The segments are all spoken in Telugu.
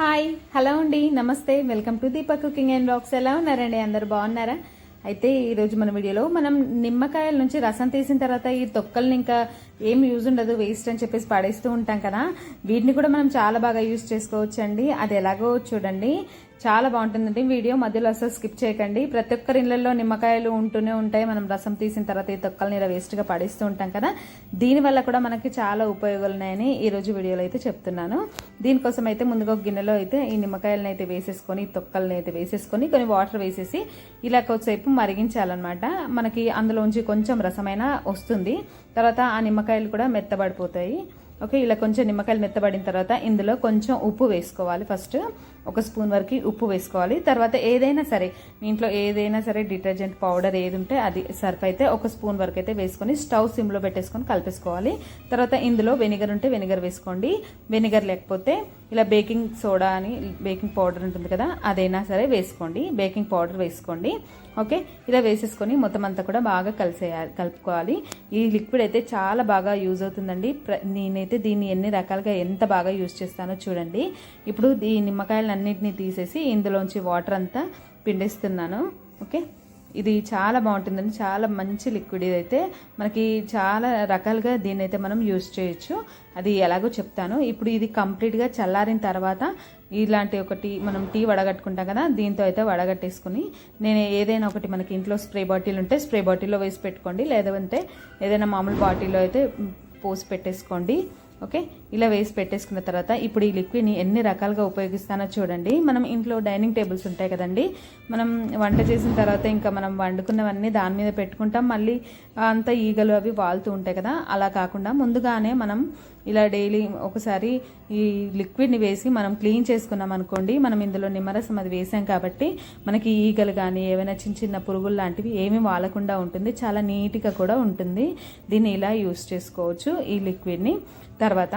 హాయ్ హలో అండి నమస్తే welcome to Deepak cooking and blogs ఎలా ఉన్నారండి? అందరు బాగున్నారా? అయితే ఈరోజు మన వీడియోలో మనం నిమ్మకాయల నుంచి రసం తీసిన తర్వాత ఈ తొక్కల్ని ఇంకా ఏం యూజ్ ఉండదు వేస్ట్ అని చెప్పేసి పడేస్తూ ఉంటాం కదా. వీటిని కూడా మనం చాలా బాగా యూజ్ చేసుకోవచ్చండి. అది ఎలాగో చూడండి. చాలా బాగుంటుందండి. వీడియో మధ్యలో అసలు స్కిప్ చేయకండి. ప్రతి ఒక్కరి ఇళ్ళలో నిమ్మకాయలు ఉంటూనే ఉంటాయి. మనం రసం తీసిన తర్వాత ఈ తొక్కల్ని ఇలా వేస్ట్గా పడేస్తూ ఉంటాం కదా. దీనివల్ల కూడా మనకి చాలా ఉపయోగాలు ఉన్నాయని ఈరోజు వీడియోలో అయితే చెప్తున్నాను. దీనికోసం అయితే ముందుగా ఒక గిన్నెలో అయితే ఈ నిమ్మకాయలను అయితే వేసేసుకొని ఈ తొక్కల్ని అయితే వేసేసుకొని కొన్ని వాటర్ వేసేసి ఇలా కొద్దిసేపు మరిగించాలన్నమాట. మనకి అందులోంచి కొంచెం రసమైన వస్తుంది. తర్వాత ఆ నిమ్మకాయలు కూడా మెత్తబడిపోతాయి. ఓకే ఇలా కొంచెం నిమ్మకాయలు మెత్తబడిన తర్వాత ఇందులో కొంచెం ఉప్పు వేసుకోవాలి ఫస్ట్. ఒక స్పూన్ వరకు ఉప్పు వేసుకోవాలి. తర్వాత ఏదైనా సరే మీ ఇంట్లో ఏదైనా సరే డిటర్జెంట్ పౌడర్ ఏది ఉంటే అది సర్ఫ్ అయితే ఒక స్పూన్ వరకు అయితే వేసుకొని స్టవ్ సిమ్లో పెట్టేసుకొని కలిపేసుకోవాలి. తర్వాత ఇందులో వెనిగర్ ఉంటే వెనిగర్ వేసుకోండి. వెనిగర్ లేకపోతే ఇలా బేకింగ్ సోడా అని బేకింగ్ పౌడర్ ఉంటుంది కదా అదైనా సరే వేసుకోండి. బేకింగ్ పౌడర్ వేసుకోండి. ఓకే? ఇలా వేసేసుకొని మొత్తం అంతా కూడా బాగా కలిసేయాలి కలుపుకోవాలి. ఈ లిక్విడ్ అయితే చాలా బాగా యూజ్ అవుతుందండి. నేనైతే దీన్ని ఎన్ని రకాలుగా ఎంత బాగా యూజ్ చేస్తానో చూడండి. ఇప్పుడు ఈ అన్నిటినీ తీసేసి ఇందులోంచి వాటర్ అంతా పిండిస్తున్నాను. ఓకే? ఇది చాలా బాగుంటుందండి. చాలా మంచి లిక్విడ్ ఇదైతే. మనకి చాలా రకాలుగా దీన్ని అయితే మనం యూజ్ చేయొచ్చు. అది ఎలాగో చెప్తాను. ఇప్పుడు ఇది కంప్లీట్గా చల్లారిన తర్వాత ఇలాంటి ఒకటి మనం టీ వడగట్టుకుంటాం కదా దీంతో అయితే వడగట్టేసుకుని నేను ఏదైనా ఒకటి మనకి ఇంట్లో స్ప్రే బాటిల్ ఉంటే స్ప్రే బాటిల్లో వేసి పెట్టుకోండి. లేదంటే ఏదైనా మామూలు బాటిల్లో అయితే పోసి పెట్టేసుకోండి. ఓకే? ఇలా వేసి పెట్టేసుకున్న తర్వాత ఇప్పుడు ఈ లిక్విడ్ని ఎన్ని రకాలుగా ఉపయోగిస్తానో చూడండి. మనం ఇంట్లో డైనింగ్ టేబుల్స్ ఉంటాయి కదండి. మనం వంట చేసిన తర్వాత ఇంకా మనం వండుకున్నవన్నీ దాని మీద పెట్టుకుంటాం. మళ్ళీ అంతా ఈగలు అవి వాలుతూ ఉంటాయి కదా. అలా కాకుండా ముందుగానే మనం ఇలా డైలీ ఒకసారి ఈ లిక్విడ్ని వేసి మనం క్లీన్ చేసుకున్నాం అనుకోండి మనం ఇందులో నిమ్మరసం అది వేసాం కాబట్టి మనకి ఈగలు కానీ ఏవైనా చిన్న చిన్న పురుగులు లాంటివి ఏమీ వాలకుండా ఉంటుంది. చాలా నీట్గా కూడా ఉంటుంది. దీన్ని ఇలా యూస్ చేసుకోవచ్చు ఈ లిక్విడ్ని తర్వాత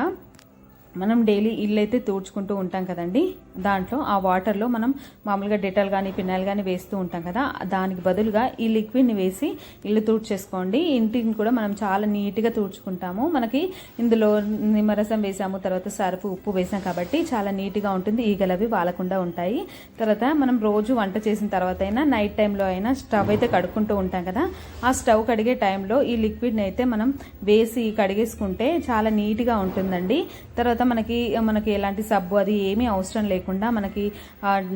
మనం డైలీ ఇల్లు అయితే తూడ్చుకుంటూ ఉంటాం కదండి. దాంట్లో ఆ వాటర్లో మనం మామూలుగా డెటాల్ కానీ పిన్నాయిల్ కానీ వేస్తూ ఉంటాం కదా. దానికి బదులుగా ఈ లిక్విడ్ని వేసి ఇల్లు తూడ్చేసుకోండి. ఇంటిని కూడా మనం చాలా నీట్గా తూడ్చుకుంటాము. మనకి ఇందులో నిమ్మరసం వేసాము తర్వాత సరుపు ఉప్పు వేసాం కాబట్టి చాలా నీట్గా ఉంటుంది. ఈగలవి వాలకుండా ఉంటాయి. తర్వాత మనం రోజు వంట చేసిన తర్వాత అయినా నైట్ టైంలో అయినా స్టవ్ అయితే కడుక్కుంటూ ఉంటాం కదా. ఆ స్టవ్ కడిగే టైంలో ఈ లిక్విడ్ని అయితే మనం వేసి కడిగేసుకుంటే చాలా నీట్గా ఉంటుందండి. తర్వాత మనకి మనకి ఎలాంటి సబ్బు అది ఏమీ అవసరం లేకుండా మనకి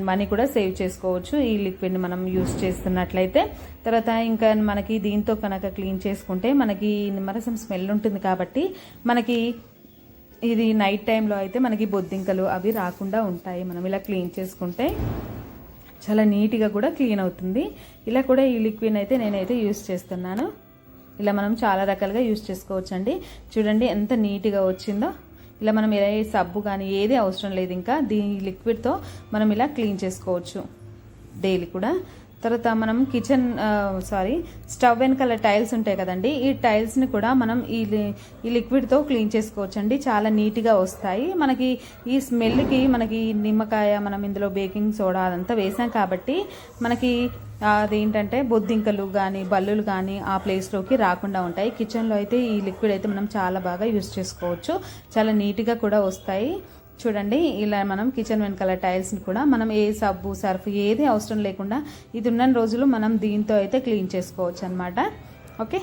మనీ కూడా సేవ్ చేసుకోవచ్చు. ఈ లిక్విడ్ని మనం యూస్ చేస్తున్నట్లయితే. తర్వాత ఇంకా మనకి దీంతో కనుక క్లీన్ చేసుకుంటే మనకి నిమ్మరసం స్మెల్ ఉంటుంది కాబట్టి మనకి ఇది నైట్ టైంలో అయితే మనకి బొద్దింకలు అవి రాకుండా ఉంటాయి. మనం ఇలా క్లీన్ చేసుకుంటే చాలా నీట్గా కూడా క్లీన్ అవుతుంది. ఇలా కూడా ఈ లిక్విడ్ అయితే నేనైతే యూస్ చేస్తున్నాను. ఇలా మనం చాలా రకాలుగా యూస్ చేసుకోవచ్చండి. చూడండి ఎంత నీట్గా వచ్చిందో. ఇలా మనం ఏ సబ్బు కానీ ఏది అవసరం లేదు. ఇంకా దీని లిక్విడ్తో మనం ఇలా క్లీన్ చేసుకోవచ్చు. డైలీ కూడా. తర్వాత మనం కిచెన్ సారీ స్టవ్ వెనకాల టైల్స్ ఉంటాయి కదండి. ఈ టైల్స్ని కూడా మనం ఈ ఈ లిక్విడ్తో క్లీన్ చేసుకోవచ్చు అండి చాలా నీట్గా వస్తాయి. మనకి ఈ స్మెల్కి మనకి నిమ్మకాయ మనం ఇందులో బేకింగ్ సోడా అదంతా వేసాం కాబట్టి మనకి అదేంటంటే బొద్దింకలు కానీ బల్లులు కానీ ఆ ప్లేస్లోకి రాకుండా ఉంటాయి. కిచెన్లో అయితే ఈ లిక్విడ్ అయితే మనం చాలా బాగా యూస్ చేసుకోవచ్చు. చాలా నీట్గా కూడా వస్తాయి. చూడండి ఇలా మనం కిచెన్ వెనకాల టైల్స్ని కూడా మనం ఏ సబ్బు సర్ఫ్ ఏది అవసరం లేకుండా ఇది ఉన్న రోజులు మనం దీంతో అయితే క్లీన్ చేసుకోవచ్చు అనమాట ఓకే?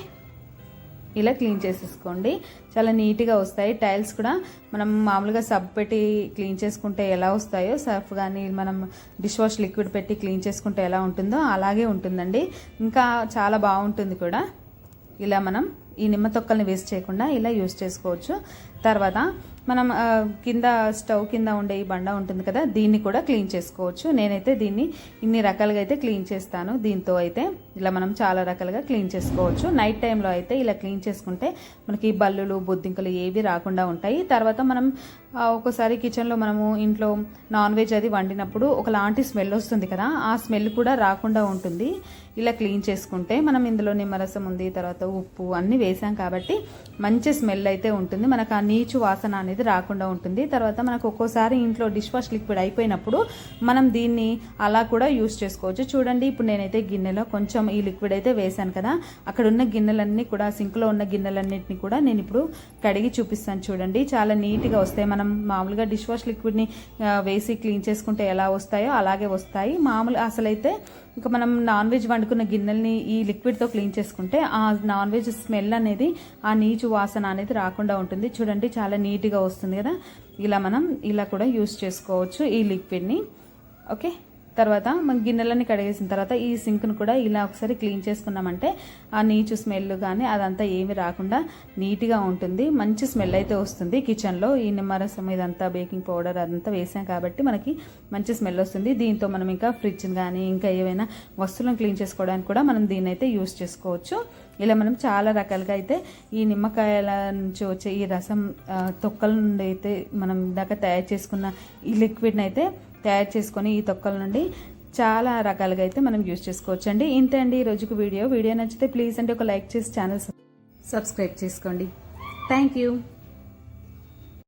ఇలా క్లీన్ చేసేసుకోండి. చాలా నీట్గా వస్తాయి. టైల్స్ కూడా మనం మామూలుగా సబ్ పెట్టి క్లీన్ చేసుకుంటే ఎలా వస్తాయో సర్ఫ్ కానీ మనం డిష్ వాష్ లిక్విడ్ పెట్టి క్లీన్ చేసుకుంటే ఎలా ఉంటుందో అలాగే ఉంటుందండి. ఇంకా చాలా బాగుంటుంది కూడా. ఇలా మనం ఈ నిమ్మ తొక్కల్ని వేస్ట్ చేయకుండా ఇలా యూస్ చేసుకోవచ్చు. తర్వాత మనం కింద స్టవ్ కింద ఉండే ఈ బండ ఉంటుంది కదా దీన్ని కూడా క్లీన్ చేసుకోవచ్చు. నేనైతే దీన్ని ఇన్ని రకాలుగా అయితే క్లీన్ చేస్తాను. దీంతో అయితే ఇలా మనం చాలా రకాలుగా క్లీన్ చేసుకోవచ్చు. నైట్ టైంలో అయితే ఇలా క్లీన్ చేసుకుంటే మనకి బల్లులు బొద్దింకలు ఏవి రాకుండా ఉంటాయి. తర్వాత మనం ఒక్కోసారి కిచెన్లో మనము ఇంట్లో నాన్ వెజ్ అది వండినప్పుడు ఒకలాంటి స్మెల్ వస్తుంది కదా ఆ స్మెల్ కూడా రాకుండా ఉంటుంది. ఇలా క్లీన్ చేసుకుంటే మనం ఇందులో నిమ్మరసం ఉంది తర్వాత ఉప్పు అన్నీ వేసాం కాబట్టి మంచి స్మెల్ అయితే ఉంటుంది. మనకు ఆ నీచు వాసన అనేది రాకుండా ఉంటుంది. తర్వాత మనకు ఒక్కోసారి ఇంట్లో డిష్ వాష్ లిక్విడ్ అయిపోయినప్పుడు మనం దీన్ని అలా కూడా యూస్ చేసుకోవచ్చు. చూడండి ఇప్పుడు నేనైతే గిన్నెలో కొంచెం ఈ లిక్విడ్ అయితే వేశాను కదా. అక్కడ ఉన్న గిన్నెలన్నీ కూడా సింక్లో ఉన్న గిన్నెలన్నింటినీ కూడా నేను ఇప్పుడు కడిగి చూపిస్తాను చూడండి. చాలా నీట్గా వస్తాయి. మనం మామూలుగా డిష్ వాష్ లిక్విడ్ని వేసి క్లీన్ చేసుకుంటే ఎలా వస్తాయో అలాగే వస్తాయి. మామూలు అసలైతే ఇంకా మనం నాన్ వెజ్ వండుకున్న గిన్నెల్ని ఈ లిక్విడ్తో క్లీన్ చేసుకుంటే ఆ నాన్ వెజ్ స్మెల్ అనేది ఆ నీచు వాసన అనేది రాకుండా ఉంటుంది. చూడండి చాలా నీట్గా వస్తుంది కదా. ఇలా మనం ఇలా కూడా యూస్ చేసుకోవచ్చు ఈ లిక్విడ్ని. ఓకే? తర్వాత మన గిన్నెలన్నీ కడిగేసిన తర్వాత ఈ సింక్ను కూడా ఇలా ఒకసారి క్లీన్ చేసుకున్నామంటే ఆ నీచు స్మెల్ కానీ అదంతా ఏమి రాకుండా నీట్గా ఉంటుంది. మంచి స్మెల్ అయితే వస్తుంది. కిచెన్లో ఈ నిమ్మరసం ఇదంతా బేకింగ్ పౌడర్ అదంతా వేసాం కాబట్టి మనకి మంచి స్మెల్ వస్తుంది. దీంతో మనం ఇంకా ఫ్రిడ్జ్ని కానీ ఇంకా ఏవైనా వస్తువులను క్లీన్ చేసుకోవడానికి కూడా మనం దీన్ని అయితే యూస్ చేసుకోవచ్చు. ఇలా మనం చాలా రకాలుగా అయితే ఈ నిమ్మకాయల నుంచి వచ్చే ఈ రసం తొక్కల నుండి అయితే మనం ఇందాక తయారు చేసుకున్న ఈ లిక్విడ్ని అయితే తయారు చేసుకొని ఈ తొక్కల నుండి చాలా రకాలుగా అయితే మనం యూజ్ చేసుకోవచ్చు అండి ఇంతే అండి ఈ రోజుకు వీడియో. వీడియో నచ్చితే ప్లీజ్ అండి ఒక లైక్ చేసి ఛానల్ సబ్స్క్రైబ్ చేసుకోండి. Thank you.